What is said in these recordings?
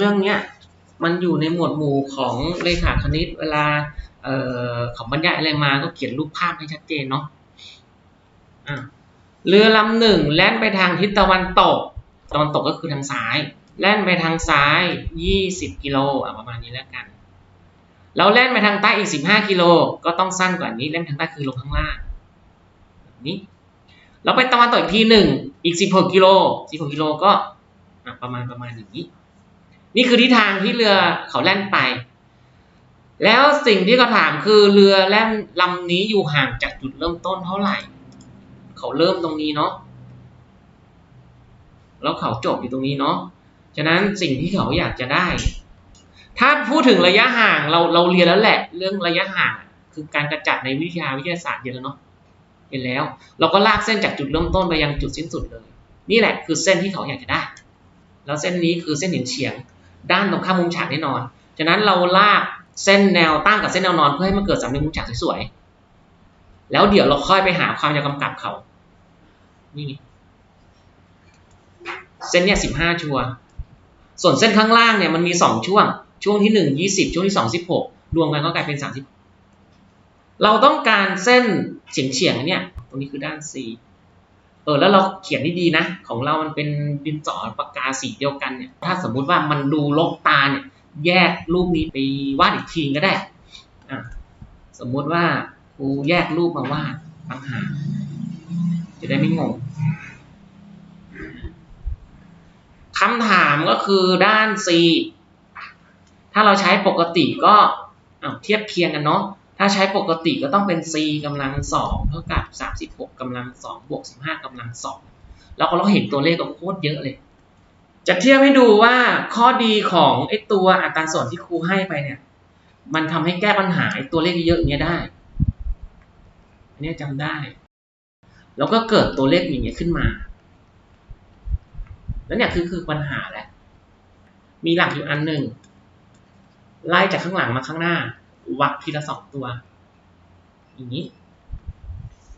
เรื่องเนี้ยมันอยู่ในหมวดหมู่ของเลขาคณิต เวลาเอ่อเขาบรรยายอะไรมาก็เขียนรูปภาพให้ชัดเจนเนาะะเรือลำหนึ่งแล่นไปทางทิศตะวันตก ตะวันตกก็คือทางซ้าย แล่นไปทางซ้าย 20 กิโลประมาณนี้แล้วกันแล้วแล่นไปทางใต้อีก 15 กิโล ก็ต้องสั้นกว่านี้ แล่นทางใต้คือลงข้างล่างแบบนี้แล้วไปตะวันตกอีกทีหนึ่ง อีก 16 กิโล 16 กิโลก็ประมาณประมาณอย่างนี้ นี่คือทิศทางที่เรือเขาแล่นไป แล้วสิ่งที่เขาถามคือเรือแล่นลำนี้อยู่ห่างจากจุดเริ่มต้นเท่าไหร่ เขาเริ่มตรงนี้เนาะแล้วเขาจบอยู่ตรงนี้เนาะฉะนั้นสิ่งที่เขาอยากจะได้ ถ้าพูดถึงระยะห่างเราเราเรียนแล้วแหละ เรื่องระยะห่าง คือการกระจัดในวิทยาวิทยาศาสตร์เรียนแล้วเนาะเรียนแล้ว เราก็ลากเส้นจากจุดเริ่มต้นไปยังจุดสิ้นสุดเลย นี่แหละคือเส้นที่เขาอยากจะได้ แล้วเส้นนี้คือเส้นเฉียงเฉียง ด้านตรงข้ามมุมฉากแน่นอน ฉะนั้นเราลากเส้นแนวตั้งกับเส้นแนวนอนเพื่อให้มันเกิดสามเหลี่ยมมุมฉากสวยๆ แล้วเดี๋ยวเราค่อยไปหาความยาวกำกับเขา นี่เส้นเนี่ยสิบห้าชัวร์ส่วนเส้นข้างล่างเนี่ยมันมีสองช่วง ช่วงที่หนึ่งยี่สิบช่วงที่สองสิบหกรวมกันก็กลายเป็นสามสิบเราต้องการเส้นเฉียงเฉียงๆเนี่ย ตรงนี้คือด้าน C เออแล้วเราเขียนดีๆนะ ของเรามันเป็นดินสอปากกาสีเดียวกันเนี่ย ถ้าสมมุติว่ามันดูลกตาเนี่ย แยกรูปนี้ไปวาดอีกทีก็ได้อะสมมุติว่าครูแยกรูปมาวาดต่างหา จะได้ไม่งงคำถามก็คือด้าน C ถ้าเราใช้ปกติก็เทียบเคียงกันเนาะ ถ้าใช้ปกติก็ต้องเป็น c กำลังสองเท่ากับ 36กำลังสองบวก15กำลังสองแล้วก็เราเห็นตัวเลขก็โคตรเยอะเลย จะเทียบให้ดูว่าข้อดีของไอ้ตัวอัตราส่วนที่ครูให้ไปเนี่ย มันทำให้แก้ปัญหาตัวเลขเยอะอย่างเงี้ยได้อันนี้จำได้ แล้วก็เกิดตัวเลขอย่างเงี้ยขึ้นมา แล้วเนี่ยคือคือปัญหาแหละมีหลักอยู่อันหนึ่งไล่จากข้างหลังมาข้างหน้า วัดทีละสองตัว อย่างนี้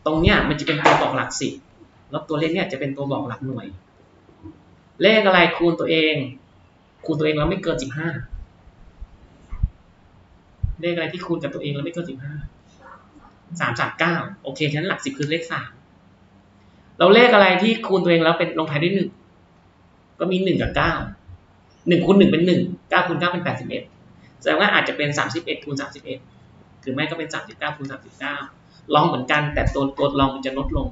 ตรงเนี้ยมันจะเป็นตัวบอกหลักสิบแล้วตัวเลขเนี่ยจะเป็นตัวบอกหลักหน่วย เลขอะไรคูณตัวเอง คูณตัวเองแล้วไม่เกินสิบห้าเลขอะไรที่คูณกับตัวเองแล้วไม่เกินสิบห้าสามสามเก้าโอเคฉะนั้นหลักสิบคือเลขสามเราเลขอะไรที่คูณตัวเองแล้วเป็นลงท้ายด้วยหนึ่งก็มีหนึ่งกับเก้าหนึ่งคูณหนึ่งเป็นหนึ่งเก้าคูณเก้าเป็นแปดสิบเอ็ด แสดงว่าอาจจะเป็น 31คูณ31หรือไม่ก็เป็น 39คูณ39 ลองเหมือนกันแต่ตัวตัวลองมันจะลดลง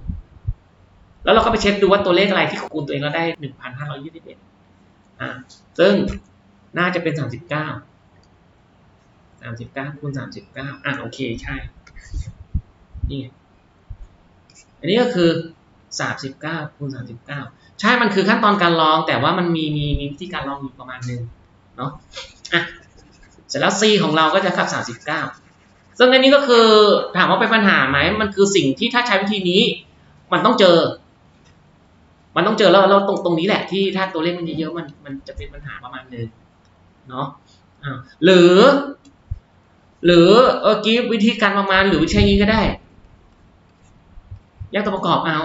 แล้วเราก็ไปเช็คดูว่าตัวเลขอะไรที่คูณตัวเองแล้วได้ 1,521อ่าซึ่งน่าจะเป็น 39 39คูณ39 อะโอเคใช่ นี่ อันนี้ก็คือ 39คูณ39 ใช่มันคือขั้นตอนการลองแต่ว่ามันมีมีมีวิธีการลองอยู่ประมาณนึงเนาะอะ สร็จแล้ว C ของเราก็จะขับ39 ซึ่งอันนี้ก็คือถามว่าเป็นปัญหาไหม มันคือสิ่งที่ถ้าใช้วิธีนี้ มันต้องเจอ มันต้องเจอแล้วเราตรงตรงนี้แหละที่ถ้าตัวเลขมันเยอะๆมันมันจะเป็นปัญหาประมาณนึงเนาะหรือ หรือเออกี้วิธีการประมาณหรือวิธีนี้ก็ได้แยกตัวประกอบเอา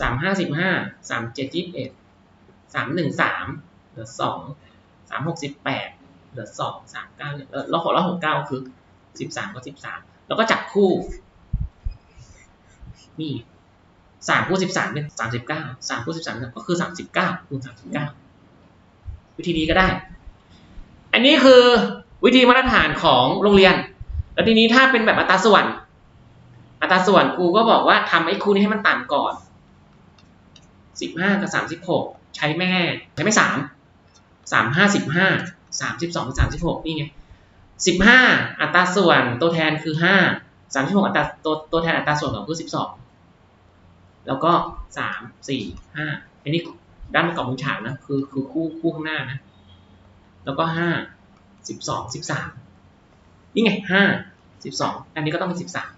สามห้าสิบห้าสามเจ็ดยี่สิบเอ็ดสามหนึ่งสามเหลือสองสามหกสิบแปด เหลือสองสามเก้าเนี่ยแล้วหกแล้วหกเก้าคือสิบสามก็สิบสามแล้วก็จับคู่นี่สามคูณสิบสามเป็นสามสิบเก้าสามคูณสิบสามก็คือสามสิบเก้าคูณสามสิบเก้าวิธีนี้ก็ได้ อันนี้คือวิธีมาตรฐานของโรงเรียน แล้วทีนี้ถ้าเป็นแบบอัตราส่วน อัตราส่วนครูก็บอกว่าทำไอ้คูนี้ให้มันต่างก่อนสิบห้ากับสามสิบหกใช้แม่ ใช้ไม่สามสามห้าสิบห้า สามสิบสองสามสิบหกนี่ไงสิบห้าอัตราส่วนตัวแทนคือห้าสามสิบหกอัตราตัวตัวแทนอัตราส่วนของคือสิบสองแล้วก็สามสี่ห้าอันนี้ด้านประกอบมุมฉากนะคือคือคู่คู่ข้างหน้านะแล้วก็ห้าสิบสองสิบสามนี่ไงห้าสิบสองอันนี้ก็ต้องเป็นสิบสาม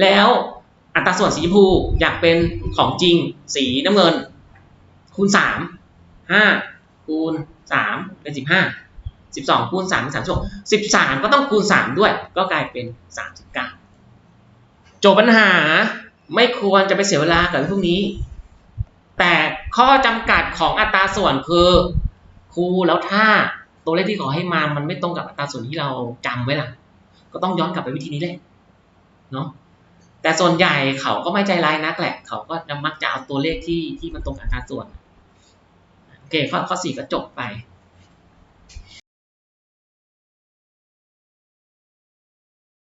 แล้วอัตราส่วนสีชมพูอยากเป็นของจริงสีน้ำเงิน คูณสามห้าคูณ สามเป็นสิบห้าสิบสองคูณสามเป็นสามสิบหกสิบสามก็ต้องคูณสามด้วย ก็กลายเป็นสามสิบเก้าจบปัญหาไม่ควรจะไปเสียเวลากับพวกนี้ แต่ข้อจำกัดของอัตราส่วนคือคูแล้วถ้าตัวเลขที่ขอให้มามันไม่ตรงกับอัตราส่วนที่เราจำไว้ล่ะ ก็ต้องย้อนกลับไปวิธีนี้เลยเนาะแต่ส่วนใหญ่เขาก็ไม่ใจร้ายนักแหละ เขาก็มักจะเอาตัวเลขที่ที่มันตรงกับอัตราส่วน เคข้อข้อสี่ก็จบไป